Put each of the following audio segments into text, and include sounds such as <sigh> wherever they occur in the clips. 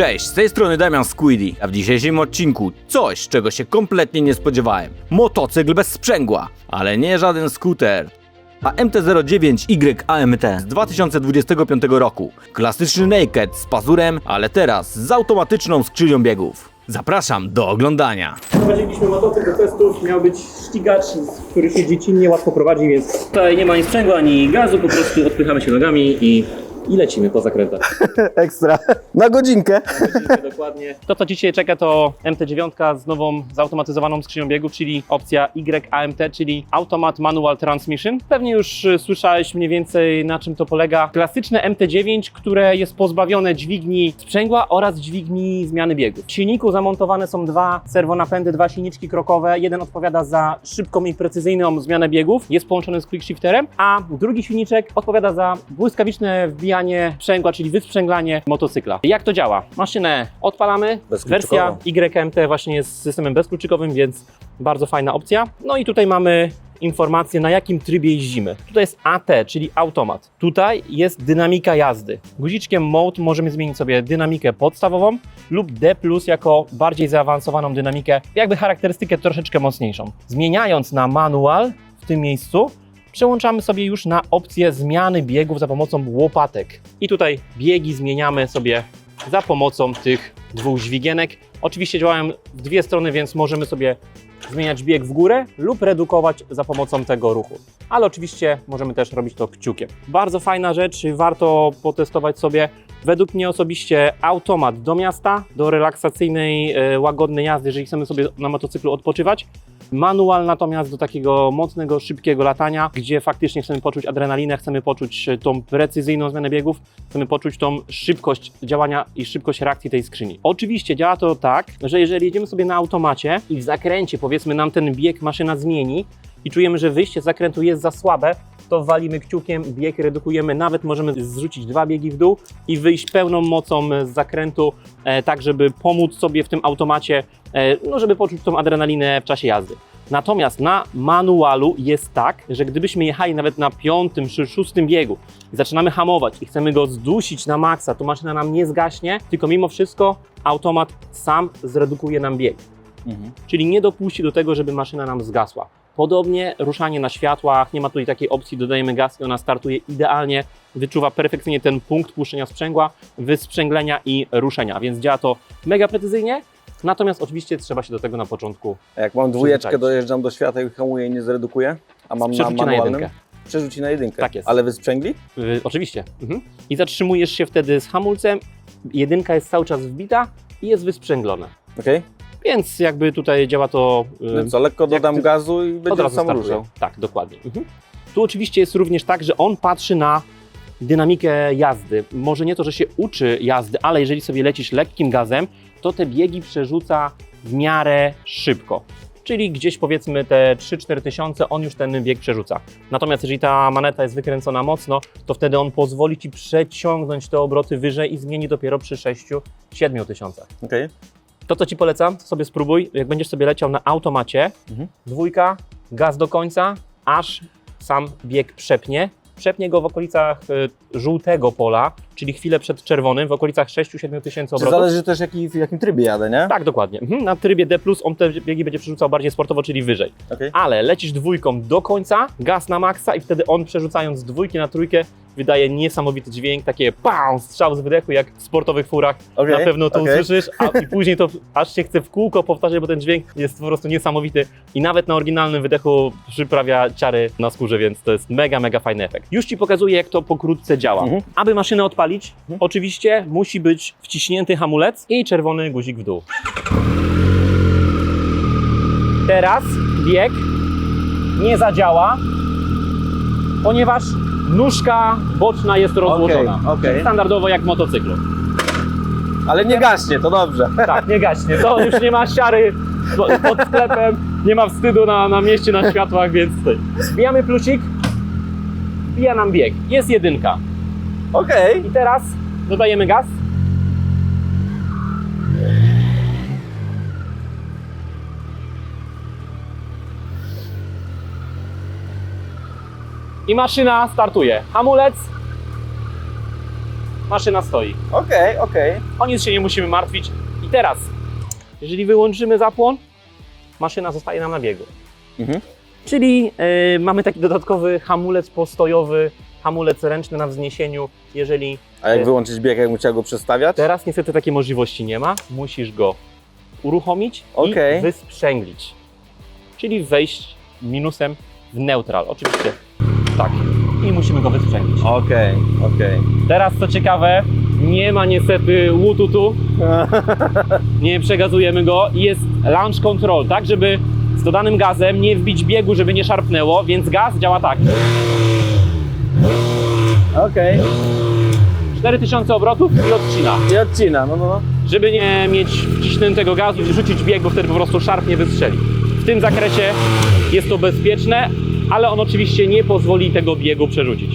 Cześć, z tej strony Damian Squiddy, a w dzisiejszym odcinku coś, czego się kompletnie nie spodziewałem. Motocykl bez sprzęgła, ale nie żaden skuter. A MT-09Y AMT z 2025 roku. Klasyczny naked z pazurem, ale teraz z automatyczną skrzynią biegów. Zapraszam do oglądania. Prowadziliśmy motocykl do testów, miał być ścigacz, który się dziecinnie łatwo prowadzi, więc tutaj nie ma ani sprzęgła, ani gazu, po prostu odpychamy się nogami i, i lecimy po zakrętach. <laughs> Ekstra. Na godzinkę. Dokładnie. To, co dzisiaj czeka, to MT-9 z nową zautomatyzowaną skrzynią biegów, czyli opcja YAMT, czyli Automat Manual Transmission. Pewnie już y, słyszałeś mniej więcej na czym to polega. Klasyczne MT-9, które jest pozbawione dźwigni sprzęgła oraz dźwigni zmiany biegów. W silniku zamontowane są dwa serwonapędy, dwa silniczki krokowe. Jeden odpowiada za szybką i precyzyjną zmianę biegów, jest połączony z quickshifterem, a drugi silniczek odpowiada za błyskawiczne wbijanie sprzęgła, czyli wysprzęglanie motocykla. Jak to działa? Maszynę odpalamy. Wersja YMT właśnie jest systemem bezkluczykowym, więc bardzo fajna opcja. No i tutaj mamy informację, na jakim trybie jeździmy. Tutaj jest AT, czyli automat. Tutaj jest dynamika jazdy. Guziczkiem Mode możemy zmienić sobie dynamikę podstawową lub D+, jako bardziej zaawansowaną dynamikę, jakby charakterystykę troszeczkę mocniejszą. Zmieniając na manual w tym miejscu, przełączamy sobie już na opcję zmiany biegów za pomocą łopatek. I tutaj biegi zmieniamy sobie za pomocą tych dwóch dźwigienek. Oczywiście działają w dwie strony, więc możemy sobie zmieniać bieg w górę lub redukować za pomocą tego ruchu. Ale oczywiście możemy też robić to kciukiem. Bardzo fajna rzecz, warto potestować sobie. Według mnie osobiście automat do miasta, do relaksacyjnej, e, łagodnej jazdy, jeżeli chcemy sobie na motocyklu odpoczywać. Manual natomiast do takiego mocnego, szybkiego latania, gdzie faktycznie chcemy poczuć adrenalinę, chcemy poczuć e, tą precyzyjną zmianę biegów, chcemy poczuć tą szybkość działania i szybkość reakcji tej skrzyni. Oczywiście działa to tak, że jeżeli jedziemy sobie na automacie i w zakręcie powiedzmy nam ten bieg maszyna zmieni i czujemy, że wyjście z zakrętu jest za słabe, to walimy kciukiem, bieg redukujemy, nawet możemy zrzucić dwa biegi w dół i wyjść pełną mocą z zakrętu, e, tak żeby pomóc sobie w tym automacie, e, no żeby poczuć tą adrenalinę w czasie jazdy. Natomiast na manualu jest tak, że gdybyśmy jechali nawet na piątym czy szóstym biegu i zaczynamy hamować i chcemy go zdusić na maksa, to maszyna nam nie zgaśnie, tylko mimo wszystko automat sam zredukuje nam bieg. Czyli nie dopuści do tego, żeby maszyna nam zgasła. Podobnie ruszanie na światłach, nie ma tutaj takiej opcji, dodajemy gaz i ona startuje idealnie, wyczuwa perfekcyjnie ten punkt puszczenia sprzęgła, wysprzęglenia i ruszenia, więc działa to mega precyzyjnie, natomiast oczywiście trzeba się do tego na początku A jak mam dwójeczkę, dojeżdżam do świata i hamuję i nie zredukuję? A mam Przerzuci na na manualnym? jedynkę. Przerzuci na jedynkę. Tak jest. Ale wysprzęgli? Yy, oczywiście. Mhm. I zatrzymujesz się wtedy z hamulcem. Jedynka jest cały czas wbita i jest wysprzęglona. Okej. Więc jakby tutaj działa to. No co, lekko dodam ty- gazu i od będzie razu sam ruszał. Tak, dokładnie. Mhm. Tu oczywiście jest również tak, że on patrzy na dynamikę jazdy. Może nie to, że się uczy jazdy, ale jeżeli sobie lecisz lekkim gazem, to te biegi przerzuca w miarę szybko. Czyli gdzieś powiedzmy te 3-4 tysiące, on już ten bieg przerzuca. Natomiast jeżeli ta maneta jest wykręcona mocno, to wtedy on pozwoli Ci przeciągnąć te obroty wyżej i zmieni dopiero przy 6-7 tysiącach. Okej. To, co Ci polecam, to sobie spróbuj, jak będziesz sobie leciał na automacie, Mhm. dwójka, gaz do końca, aż sam bieg przepnie. Przepnie go w okolicach y, żółtego pola, czyli chwilę przed czerwonym, w okolicach 6-7 tysięcy Czy obrotów. zależy też jaki, w jakim trybie jadę, nie? Tak, dokładnie. Mhm. Na trybie D+, on te biegi będzie przerzucał bardziej sportowo, czyli wyżej. Okej. Ale lecisz dwójką do końca, gaz na maksa i wtedy on przerzucając dwójki na trójkę wydaje niesamowity dźwięk, takie pam, strzał z wydechu jak w sportowych furach. Okej, Na pewno to okej. usłyszysz, a <laughs> i później to aż się chce w kółko powtarzać, bo ten dźwięk jest po prostu niesamowity i nawet na oryginalnym wydechu przyprawia ciary na skórze, więc to jest mega, mega fajny efekt. Już Ci pokazuję, jak to pokrótce działa. Mhm. Aby maszynę odpalić, oczywiście musi być wciśnięty hamulec i czerwony guzik w dół. Teraz bieg nie zadziała, ponieważ nóżka boczna jest rozłożona. Okej, okej. Standardowo jak w motocyklu. Ale nie gaśnie, to dobrze. Tak, nie gaśnie. To <laughs> już nie ma siary po- pod sklepem, nie ma wstydu na, na mieście, na światłach, więc tutaj. Wbijamy plusik, wbija nam bieg. Jest jedynka. Okej. I teraz dodajemy gaz. I maszyna startuje. Hamulec. maszyna stoi. Okej, okej. O nic się nie musimy martwić. I teraz, jeżeli wyłączymy zapłon, maszyna zostaje nam na biegu. Mhm. Czyli e, mamy taki dodatkowy hamulec postojowy, hamulec ręczny na wzniesieniu. Jeżeli A jak wyłączyć bieg, jak musiał go przestawiać? teraz niestety takiej możliwości nie ma, musisz go uruchomić Okej. i wysprzęglić. Czyli wejść minusem w neutral. Oczywiście tak. I musimy go wysprzęglić. Okej, okej. Teraz co ciekawe, nie ma niestety łututu, <laughs> nie przegazujemy go i jest launch control, tak żeby z dodanym gazem nie wbić biegu, żeby nie szarpnęło, więc gaz działa tak. Okej. 4000 obrotów i odcina. I odcina, no, no, no. Żeby nie mieć wciśniętego gazu i rzucić bieg, bo wtedy po prostu szarpnie wystrzeli. W tym zakresie jest to bezpieczne, ale on oczywiście nie pozwoli tego biegu przerzucić.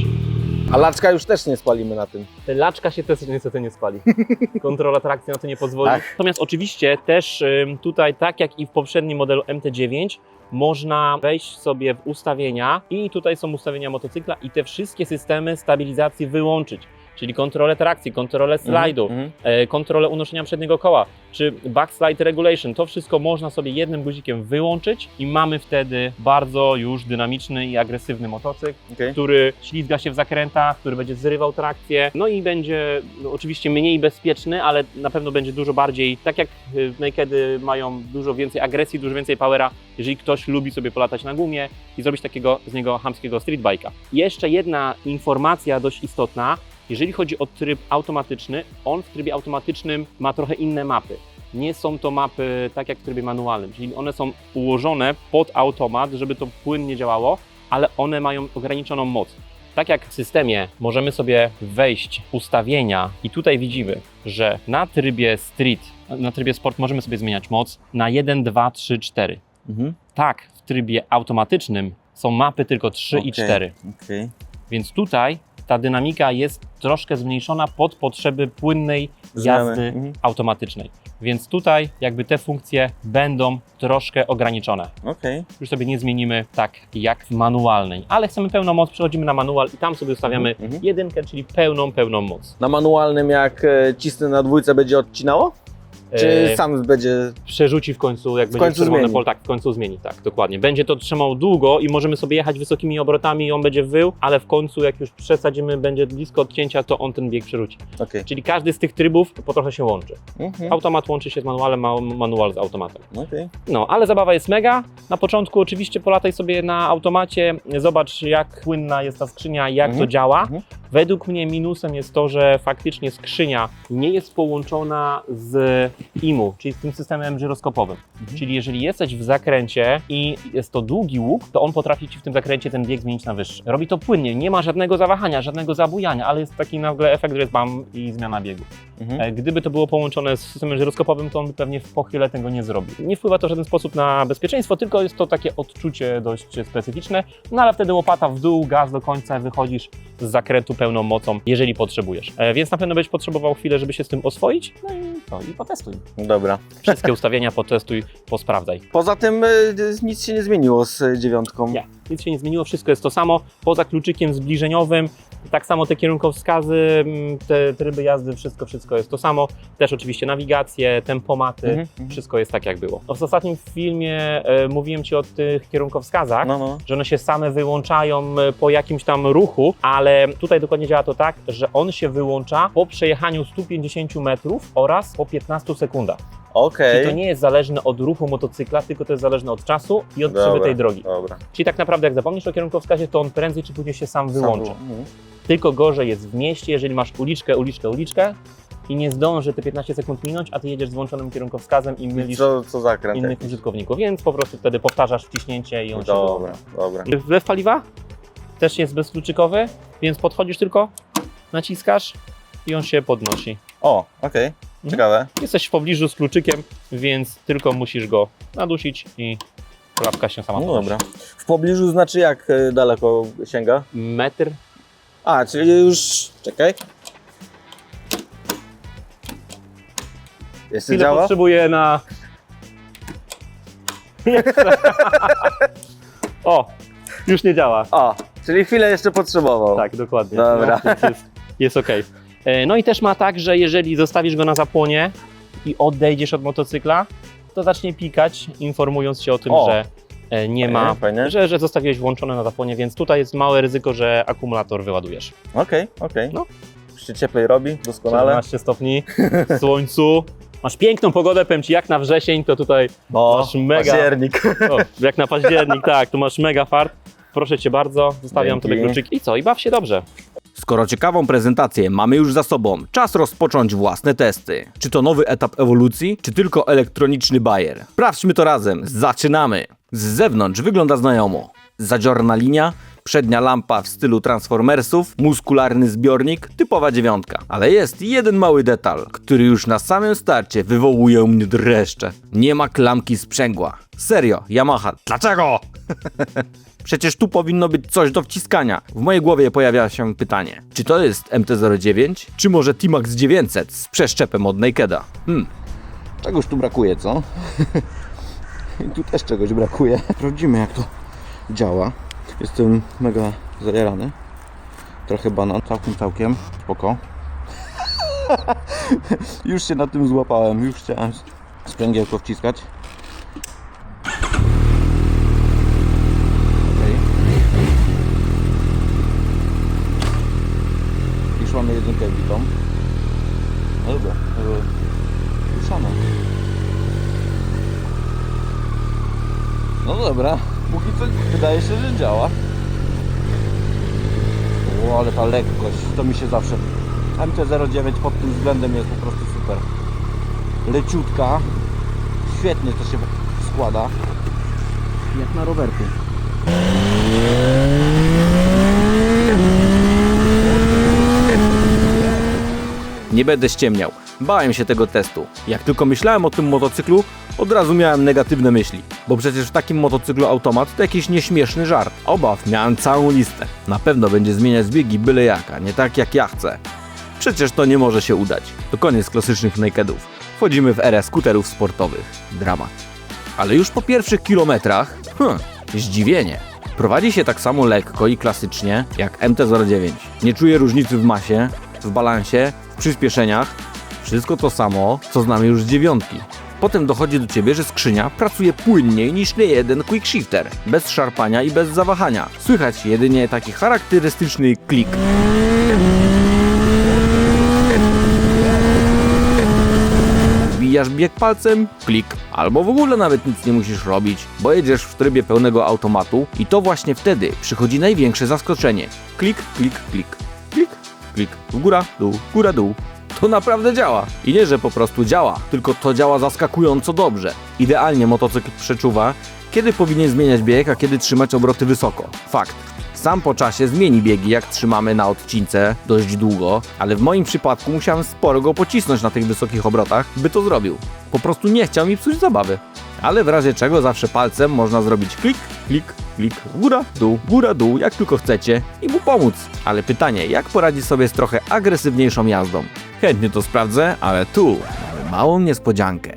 A laczka już też nie spalimy na tym. Laczka się też niestety nie spali. <laughs> Kontrola trakcji na to nie pozwoli. Ach. Natomiast oczywiście też tutaj, tak jak i w poprzednim modelu MT9, można wejść sobie w ustawienia i tutaj są ustawienia motocykla i te wszystkie systemy stabilizacji wyłączyć. Czyli kontrolę trakcji, kontrolę slajdu, Mhm, e, kontrolę unoszenia przedniego koła, czy backslide regulation. To wszystko można sobie jednym guzikiem wyłączyć i mamy wtedy bardzo już dynamiczny i agresywny motocykl Okej. który ślizga się w zakrętach, który będzie zrywał trakcję, no i będzie no, oczywiście mniej bezpieczny, ale na pewno będzie dużo bardziej, tak jak y, nakedy mają dużo więcej agresji, dużo więcej powera, jeżeli ktoś lubi sobie polatać na gumie i zrobić takiego z niego hamskiego streetbike'a. Jeszcze jedna informacja dość istotna, jeżeli chodzi o tryb automatyczny, on w trybie automatycznym ma trochę inne mapy. Nie są to mapy tak jak w trybie manualnym, czyli one są ułożone pod automat, żeby to płynnie działało, ale one mają ograniczoną moc. Tak jak w systemie możemy sobie wejść w ustawienia i tutaj widzimy, że na trybie street, na trybie sport możemy sobie zmieniać moc na 1, 2, 3, 4. Mhm. Tak, w trybie automatycznym są mapy tylko 3 i Okej. 4. Okej. Więc tutaj ta dynamika jest troszkę zmniejszona pod potrzeby płynnej Zmiany. jazdy Mhm. automatycznej. Więc tutaj jakby te funkcje będą troszkę ograniczone. Okej. Już sobie nie zmienimy tak jak w manualnej. Ale chcemy pełną moc, przechodzimy na manual i tam sobie ustawiamy Mhm, mhm. jedynkę, czyli pełną, pełną moc. Na manualnym jak e, cisnę na dwójce będzie odcinało? Czy E, sam będzie... przerzuci w końcu, jak W będzie końcu czerwone zmieni. pole, tak, w końcu zmieni, tak, dokładnie. Będzie to trzymał długo i możemy sobie jechać wysokimi obrotami i on będzie wył, ale w końcu jak już przesadzimy, będzie blisko odcięcia, to on ten bieg przerzuci. Okej. Czyli każdy z tych trybów po trochę się łączy. Mhm. Automat łączy się z manualem, ma- manual z automatem. Okej. No, ale zabawa jest mega. Na początku oczywiście polataj sobie na automacie, zobacz jak płynna jest ta skrzynia, jak Mhm, to działa. mhm. Według mnie minusem jest to, że faktycznie skrzynia nie jest połączona z IMU, czyli z tym systemem żyroskopowym. Mhm. Czyli jeżeli jesteś w zakręcie i jest to długi łuk, to on potrafi Ci w tym zakręcie ten bieg zmienić na wyższy. Robi to płynnie, nie ma żadnego zawahania, żadnego zabujania, ale jest taki nagle efekt, że jest bam i zmiana biegu. Mhm. E, Gdyby to było połączone z systemem żyroskopowym, to on by pewnie w pochyle tego nie zrobił. Nie wpływa to w żaden sposób na bezpieczeństwo, tylko jest to takie odczucie dość specyficzne, no ale wtedy łopata w dół, gaz do końca, wychodzisz z zakrętu pełną mocą, jeżeli potrzebujesz. E, Więc na pewno będziesz potrzebował chwilę, żeby się z tym oswoić, no i to, i potestuj. Dobra. Wszystkie ustawienia potestuj, posprawdzaj. Poza tym e, nic się nie zmieniło z dziewiątką. Nie, nic się nie zmieniło, wszystko jest to samo, poza kluczykiem zbliżeniowym, tak samo te kierunkowskazy, mm, te tryby jazdy, wszystko, wszystko jest to samo. Też oczywiście nawigacje, tempomaty, Mhm, mhm. wszystko jest tak jak było. W ostatnim filmie e, mówiłem Ci o tych kierunkowskazach, No, no. że one się same wyłączają e, po jakimś tam ruchu, ale tutaj dokładnie działa to tak, że on się wyłącza po przejechaniu 150 metrów oraz po 15 sekundach. Okej. Czyli to nie jest zależne od ruchu motocykla, tylko to jest zależne od czasu i od Dobra. przebytej drogi. Dobra. Czyli tak naprawdę jak zapomnisz o kierunkowskazie, to on prędzej czy później się sam wyłączy. Mhm. Tylko gorzej jest w mieście, jeżeli masz uliczkę, uliczkę, uliczkę i nie zdąży te 15 sekund minąć, a ty jedziesz z włączonym kierunkowskazem i mylisz Co, co zakręt? innych użytkowników, więc po prostu wtedy powtarzasz wciśnięcie i on się Dobra, dobra. Wlew paliwa też jest bezkluczykowy, więc podchodzisz tylko, naciskasz i on się podnosi. O, okej. Ciekawe. Jesteś w pobliżu z kluczykiem, więc tylko musisz go nadusić i klapka się sama No podnosi. dobra. W pobliżu znaczy jak e, daleko sięga? Metr A, czyli już... Czekaj. Jeszcze Ile działa? potrzebuję na... Jeszcze. <laughs> o, już nie działa. O, czyli chwilę jeszcze potrzebował. Tak, dokładnie. Dobra. No, jest, jest ok. E, No i też ma tak, że jeżeli zostawisz go na zapłonie i odejdziesz od motocykla, to zacznie pikać, informując cię o tym, O. że nie ma, Fajnie, fajnie. że, że zostawiłeś włączone na zapłonie, więc tutaj jest małe ryzyko, że akumulator wyładujesz. Okej, okej. No. Już się cieplej robi, doskonale. 17 stopni w <laughs> słońcu. Masz piękną pogodę, powiem Ci, jak na wrzesień, to tutaj, No, Masz mega- październik. o, jak na październik, <laughs> tak, tu masz mega fart. Proszę Cię bardzo, zostawiam Dzięki. Tobie kluczyk i co, i baw się dobrze. Skoro ciekawą prezentację mamy już za sobą, czas rozpocząć własne testy. Czy to nowy etap ewolucji, czy tylko elektroniczny bajer? Sprawdźmy to razem. Zaczynamy! Z zewnątrz wygląda znajomo. Zadziorna linia, przednia lampa w stylu Transformersów, muskularny zbiornik, typowa dziewiątka. Ale jest jeden mały detal, który już na samym starcie wywołuje u mnie dreszcze. Nie ma klamki sprzęgła. Serio, Yamaha, dlaczego? <laughs> Przecież tu powinno być coś do wciskania. W mojej głowie pojawia się pytanie, czy to jest MT-09, czy może T-Max 900 z przeszczepem od Nakeda? Hmm, Czegoś tu brakuje, co? <laughs> I <laughs> tu też czegoś brakuje. Sprawdzimy jak to działa. Jestem mega zajarany. Trochę banan, całkiem, całkiem. Spoko. <laughs> już się na tym złapałem, już chciałem sprzęgiełko wciskać. Okej. Już mamy jedynkę wbitą. No dobra, ruszamy. No dobra, póki co wydaje się, że działa. O, ale ta lekkość, to mi się zawsze... MT-09 pod tym względem jest po prostu super. Leciutka, świetnie to się składa. Jak na rowerku. nie będę ściemniał. Bałem się tego testu. Jak tylko myślałem o tym motocyklu, od razu miałem negatywne myśli. Bo przecież w takim motocyklu automat to jakiś nieśmieszny żart. Obaw miałem całą listę. Na pewno będzie zmieniać biegi byle jaka, nie tak jak ja chcę. Przecież to nie może się udać. To koniec klasycznych nakedów. Wchodzimy w erę skuterów sportowych. Dramat. Ale już po pierwszych kilometrach, hm, zdziwienie. Prowadzi się tak samo lekko i klasycznie jak MT-09. Nie czuję różnicy w masie, w balansie, w przyspieszeniach. Wszystko to samo, co znamy już z dziewiątki. Potem dochodzi do ciebie, że skrzynia pracuje płynniej niż nie jeden quick shifter, bez szarpania i bez zawahania. Słychać jedynie taki charakterystyczny klik. Wbijasz bieg palcem, klik, albo w ogóle nawet nic nie musisz robić, bo jedziesz w trybie pełnego automatu i to właśnie wtedy przychodzi największe zaskoczenie. Klik, klik, klik, klik, klik, góra, dół, góra, dół. To naprawdę działa. I nie, że po prostu działa, tylko to działa zaskakująco dobrze. Idealnie motocykl przeczuwa, kiedy powinien zmieniać bieg, a kiedy trzymać obroty wysoko. Fakt. Sam po czasie zmieni biegi, jak trzymamy na odcince dość długo, ale w moim przypadku musiałem sporo go pocisnąć na tych wysokich obrotach, by to zrobił. Po prostu nie chciał mi psuć zabawy. Ale w razie czego zawsze palcem można zrobić klik, klik, klik, góra, dół, góra, dół, jak tylko chcecie i mu pomóc. Ale pytanie, jak poradzić sobie z trochę agresywniejszą jazdą? Chętnie to sprawdzę, ale tu mamy małą niespodziankę.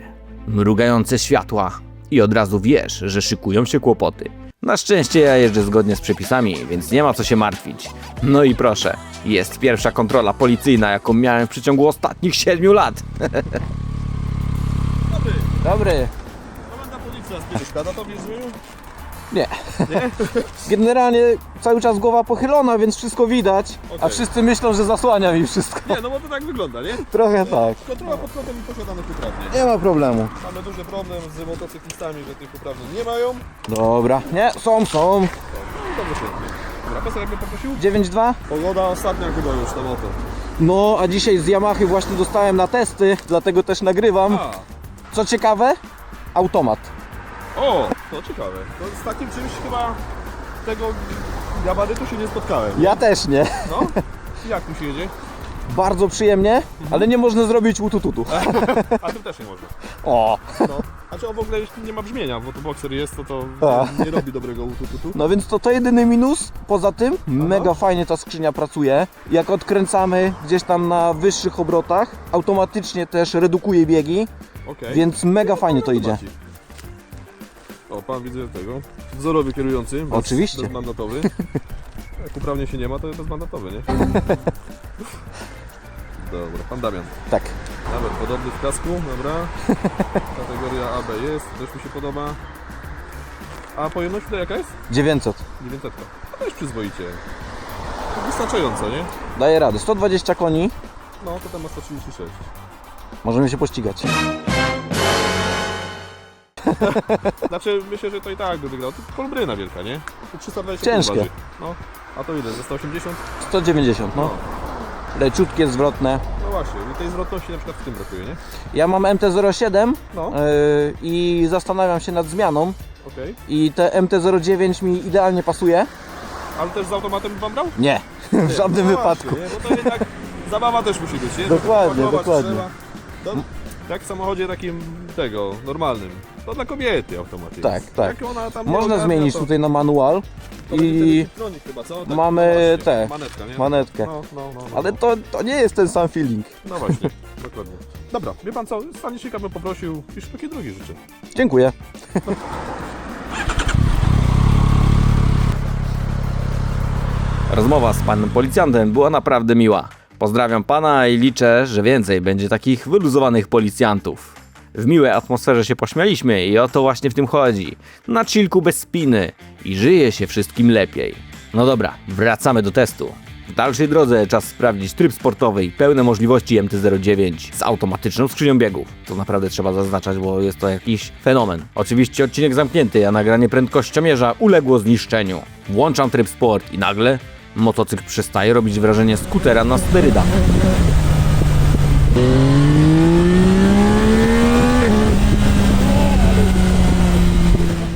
Mrugające światła i od razu wiesz, że szykują się kłopoty. Na szczęście ja jeżdżę zgodnie z przepisami, więc nie ma co się martwić. No i proszę, jest pierwsza kontrola policyjna, jaką miałem w przeciągu ostatnich 7 lat. <laughs> Dobry. Komenda policja z Pieluszka, no to wiedzmy? Nie. Generalnie cały czas głowa pochylona, więc wszystko widać, a Okej. wszyscy myślą, że zasłania mi wszystko. Nie, no bo to tak wygląda, nie? Trochę tak. Kontrola pod kątem posiadanych uprawnień. Nie ma problemu. Mamy duży problem z motocyklistami, że tych uprawnień nie mają. Dobra. Nie, są, są. No i dobrze świetnie. Dobra, Pesel jakby poprosił? 9.2? Pogoda ostatnia chyba już na moto. No, a dzisiaj z Yamahy właśnie dostałem na testy, dlatego też nagrywam. A, Co ciekawe, automat. O, to ciekawe. To z takim czymś chyba tego gabarytu się nie spotkałem. Ja też nie. No? Jak tu się jedzie? Bardzo przyjemnie, ale nie można zrobić utututu. <laughs> A tym też nie można. O! No. Znaczy o w ogóle jeśli nie ma brzmienia, bo to boxer jest, to to A. nie robi dobrego utututu. No więc to to jedyny minus. Poza tym mega fajnie ta skrzynia pracuje. Jak odkręcamy gdzieś tam na wyższych obrotach, automatycznie też redukuje biegi, Okej. więc mega fajnie to idzie. Zobaczcie. O, pan widzę tego. Wzorowy kierujący. Bez, Oczywiście. Bezmandatowy. <laughs> Jak uprawnień się nie ma, to jest bezmandatowy, nie? <laughs> Dobra, pan Damian. Tak. Nawet podobny w kasku, dobra. <laughs> Kategoria AB jest, też mi się podoba. A pojemność tutaj jaka jest? 900. 900. To też przyzwoicie. To Wystarczająco, nie? Daje radę. 120 koni. No, to tam ma 136. Możemy się pościgać. <laughs> Znaczy, myślę, że to i tak by wygrał. To kolbryna wielka, nie? To 320 Ciężkie. waży. No. A to ile? Ze 180? 190, no. Leciutkie, zwrotne. No właśnie, i tej zwrotności na przykład w tym brakuje, nie? Ja mam MT-07 No, yy, i zastanawiam się nad zmianą. okej. I te MT-09 mi idealnie pasuje. Ale też z automatem pan brał? Nie, <laughs> w żadnym No wypadku. Właśnie, nie? Bo to jednak zabawa też musi być, nie? Dokładnie, dokładnie. To, jak w samochodzie takim tego, normalnym. To dla kobiety automatycznie. Tak, tak. Jak ona tam nie Można ogarnia, zmienić to, tutaj na manual to będzie i... tronic chyba, co? Tak, mamy no właśnie, te, Manetka, nie? manetkę. No, no, no, no. Ale to, to nie jest ten sam feeling. No właśnie, <laughs> dokładnie. Dobra, wie pan co, stanicznika bym poprosił, pisz takie drogi życzę. Dziękuję. Rozmowa z panem policjantem była naprawdę miła. Pozdrawiam pana i liczę, że więcej będzie takich wyluzowanych policjantów. W miłej atmosferze się pośmialiśmy i o to właśnie w tym chodzi. Na chillku bez spiny i żyje się wszystkim lepiej. No dobra, wracamy do testu. W dalszej drodze czas sprawdzić tryb sportowy i pełne możliwości MT-09 z automatyczną skrzynią biegów. To naprawdę trzeba zaznaczać, bo jest to jakiś fenomen. Oczywiście odcinek zamknięty, a nagranie prędkościomierza uległo zniszczeniu. Włączam tryb sport i nagle motocykl przestaje robić wrażenie skutera na sterydach.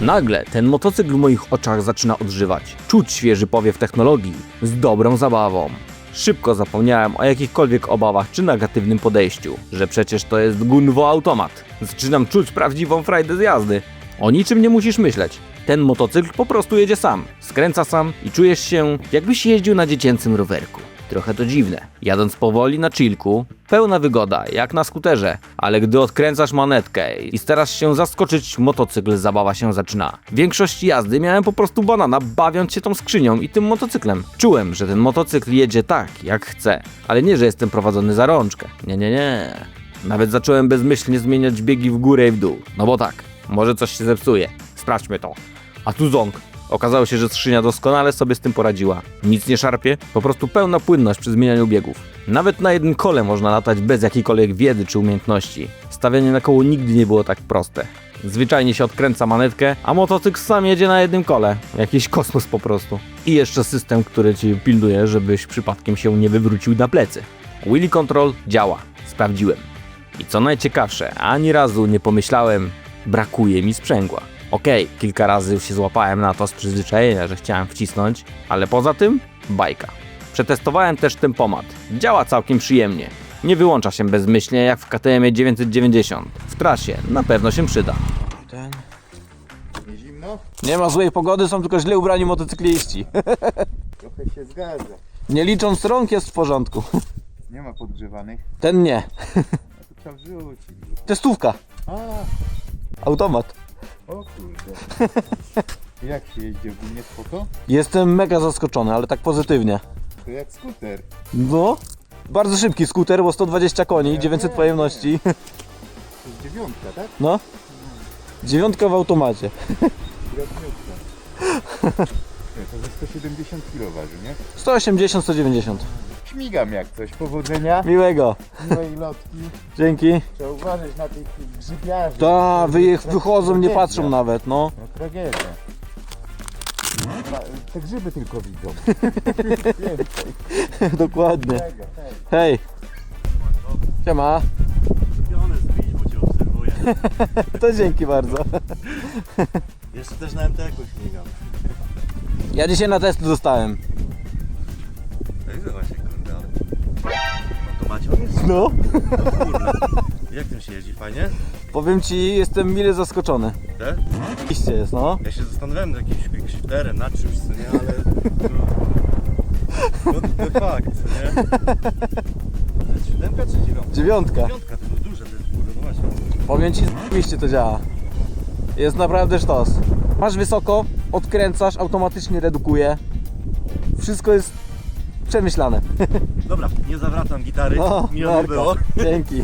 Nagle ten motocykl w moich oczach zaczyna odżywać. Czuć świeży powiew technologii z dobrą zabawą. Szybko zapomniałem o jakichkolwiek obawach czy negatywnym podejściu, że przecież to jest Gunwo automat. Zaczynam czuć prawdziwą frajdę z jazdy. O niczym nie musisz myśleć. Ten motocykl po prostu jedzie sam, skręca sam i czujesz się jakbyś jeździł na dziecięcym rowerku. Trochę to dziwne. Jadąc powoli na chillku, pełna wygoda, jak na skuterze, ale gdy odkręcasz manetkę i starasz się zaskoczyć, motocykl zabawa się zaczyna. Większość jazdy miałem po prostu banana, bawiąc się tą skrzynią i tym motocyklem. Czułem, że ten motocykl jedzie tak, jak chce, ale nie, że jestem prowadzony za rączkę. Nie, nie, nie. Nawet zacząłem bezmyślnie zmieniać biegi w górę i w dół. No bo tak, może coś się zepsuje. Sprawdźmy to. A tu ząg. Okazało się, że skrzynia doskonale sobie z tym poradziła. Nic nie szarpie, po prostu pełna płynność przy zmienianiu biegów. Nawet na jednym kole można latać bez jakiejkolwiek wiedzy czy umiejętności. Stawianie na koło nigdy nie było tak proste. Zwyczajnie się odkręca manetkę, a motocykl sam jedzie na jednym kole. Jakiś kosmos po prostu. I jeszcze system, który ci pilnuje, żebyś przypadkiem się nie wywrócił na plecy. Wheelie Control działa. Sprawdziłem. I co najciekawsze, ani razu nie pomyślałem, brakuje mi sprzęgła. Okej, kilka razy już się złapałem na to z przyzwyczajenia, że chciałem wcisnąć, ale poza tym bajka. Przetestowałem też tempomat. Działa całkiem przyjemnie. Nie wyłącza się bezmyślnie jak w KTM 990. W trasie na pewno się przyda. Ten. Nie ma złej pogody, są tylko źle ubrani motocykliści. <laughs> Trochę się zgadza. Nie licząc rąk jest w porządku. Nie ma podgrzewanych. Ten nie. A to trzeba wrzucić. Testówka. A, Automat. O kurde. Jak się jeździ ogólnie spoko? Jestem mega zaskoczony, ale tak pozytywnie. To jak skuter. No. Bardzo szybki skuter, bo 120 koni, 900 pojemności. <laughs> To jest dziewiątka, tak? No. Dziewiątka w automacie. <laughs> Nie, to ze 170 kg waży, nie? 180, 190. Śmigam jak coś. Powodzenia. Miłego. Miłej lotki. Dzięki. Trzeba uważać na tych grzybiarzy. Ta, wy ich To wychodzą, nie patrzą nawet, no. No tragedia. Te grzyby tylko widzą. Więcej. <laughs> Dokładnie. Hej. Hej. Siema. <laughs> To dzięki bardzo. Jeszcze też na MTK-u śmigam. Ja dzisiaj na testy zostałem. Tak właśnie, Automacie on jest? No. Jak tym się jeździ? Fajnie? Powiem ci, jestem mile zaskoczony. Tak? Oczywiście jest, no. Ja się zastanawiałem nad jakimś quickshifterem, na czymś, co nie, ale... No, no de fakt, co nie? To jest siódemka czy dziewiątka? Dziewiątka. Dziewiątka, to jest duże, to jest kurde, no właśnie. Powiem ci, oczywiście to działa. Jest naprawdę sztos. Masz wysoko, odkręcasz, automatycznie redukuje. Wszystko jest przemyślane. Dobra, nie zawracam gitary. No, Miło Marko, było. Dzięki.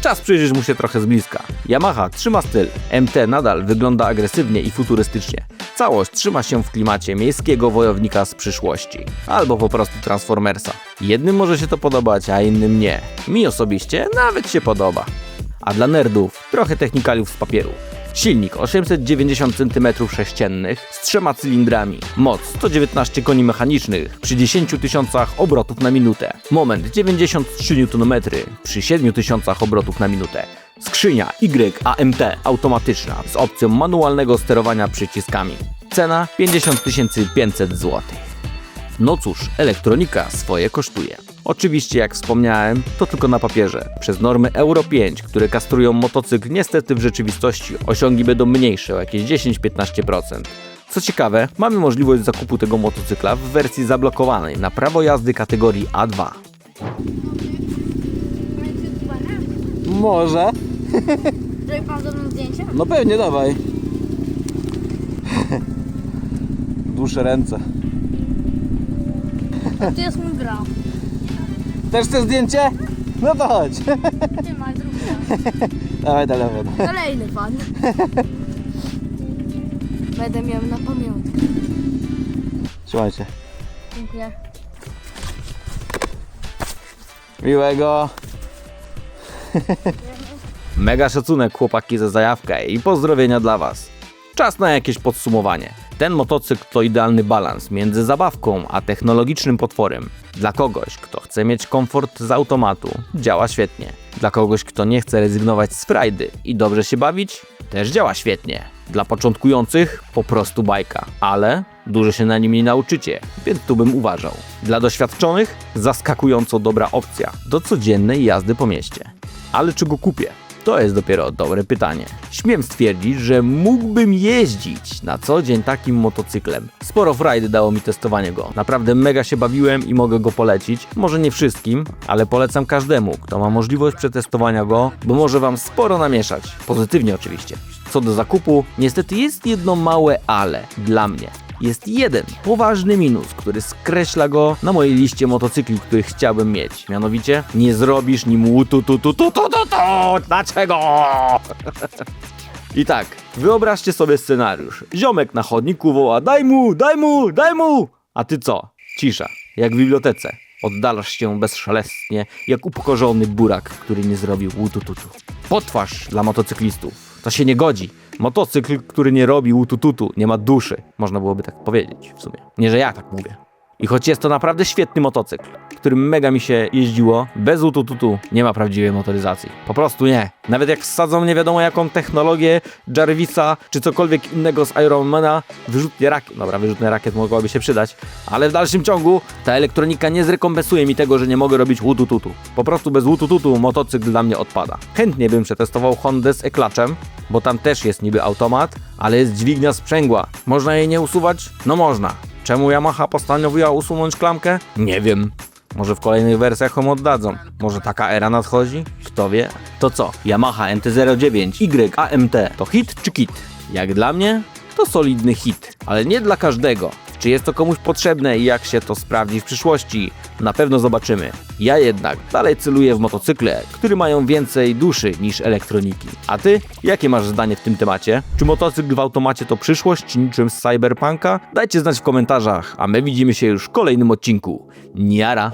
Czas przyjrzeć mu się trochę z bliska. Yamaha trzyma styl, MT nadal wygląda agresywnie i futurystycznie. Całość trzyma się w klimacie miejskiego wojownika z przyszłości, albo po prostu Transformersa. Jednym może się to podobać, a innym nie. Mi osobiście nawet się podoba. A dla nerdów trochę technikaliów z papieru. Silnik 890 cm3 z trzema cylindrami. Moc 119 koni mechanicznych przy 10 tysiącach obrotów na minutę. Moment 93 Nm przy 7 tysiącach obrotów na minutę. Skrzynia YAMT automatyczna z opcją manualnego sterowania przyciskami. Cena 50 500 zł. No cóż, elektronika swoje kosztuje. Oczywiście, jak wspomniałem, to tylko na papierze. Przez normy Euro 5, które kastrują motocykl, niestety w rzeczywistości osiągi będą mniejsze o jakieś 10-15%. Co ciekawe, mamy możliwość zakupu tego motocykla w wersji zablokowanej na prawo jazdy kategorii A2. Może. Zrobi pan ze mną zdjęcie? No pewnie, dawaj. Dłuższe ręce. To jest mój bra. Też chcesz zdjęcie? No to chodź. Nie ma, drugi. <laughs> Dawaj telefon. Kolejny pan. Będę miał na pamiątkę. Trzymajcie. Dziękuję. Miłego. Mega szacunek chłopaki za zajawkę i pozdrowienia dla Was. Czas na jakieś podsumowanie. Ten motocykl to idealny balans między zabawką a technologicznym potworem. Dla kogoś, kto chce mieć komfort z automatu, działa świetnie. Dla kogoś, kto nie chce rezygnować z frajdy i dobrze się bawić, też działa świetnie. Dla początkujących po prostu bajka, ale dużo się na nim nie nauczycie, więc tu bym uważał. Dla doświadczonych zaskakująco dobra opcja do codziennej jazdy po mieście. Ale czy go kupię? To jest dopiero dobre pytanie. Śmiem stwierdzić, że mógłbym jeździć na co dzień takim motocyklem. Sporo frajdy dało mi testowanie go. Naprawdę mega się bawiłem i mogę go polecić. Może nie wszystkim, ale polecam każdemu, kto ma możliwość przetestowania go, bo może Wam sporo namieszać. Pozytywnie oczywiście. Co do zakupu, niestety jest jedno małe ale dla mnie jest jeden poważny minus, który skreśla go na mojej liście motocykli, których chciałbym mieć. Mianowicie, nie zrobisz nim łutu tu tu tu tu tu tu. Dlaczego? I tak, wyobraźcie sobie scenariusz. Ziomek na chodniku woła daj mu, daj mu, daj mu! A ty co? Cisza, jak w bibliotece. Oddalasz się bezszelestnie, jak upokorzony burak, który nie zrobił łutututu. Potwarz dla motocyklistów. To się nie godzi. Motocykl, który nie robi łutututu, nie ma duszy. Można byłoby tak powiedzieć w sumie. Nie, że ja tak mówię. I choć jest to naprawdę świetny motocykl, którym mega mi się jeździło, bez utututu nie ma prawdziwej motoryzacji. Po prostu nie. Nawet jak wsadzą nie wiadomo jaką technologię Jarvisa czy cokolwiek innego z Ironmana, wyrzutnie rakiet, dobra, wyrzutnie rakiet mogłaby się przydać, ale w dalszym ciągu ta elektronika nie zrekompensuje mi tego, że nie mogę robić utututu. Po prostu bez utututu motocykl dla mnie odpada. Chętnie bym przetestował Hondę z e-klaczem, bo tam też jest niby automat, ale jest dźwignia sprzęgła. Można jej nie usuwać? No można. Czemu Yamaha postanowiła usunąć klamkę? Nie wiem. Może w kolejnych wersjach ją oddadzą. Może taka era nadchodzi? Kto wie? To co? Yamaha MT-09 Y AMT to hit czy kit? Jak dla mnie, to solidny hit, ale nie dla każdego. Czy jest to komuś potrzebne i jak się to sprawdzi w przyszłości? Na pewno zobaczymy. Ja jednak dalej celuję w motocykle, które mają więcej duszy niż elektroniki. A ty? Jakie masz zdanie w tym temacie? Czy motocykl w automacie to przyszłość niczym z Cyberpunka? Dajcie znać w komentarzach, a my widzimy się już w kolejnym odcinku. Niara!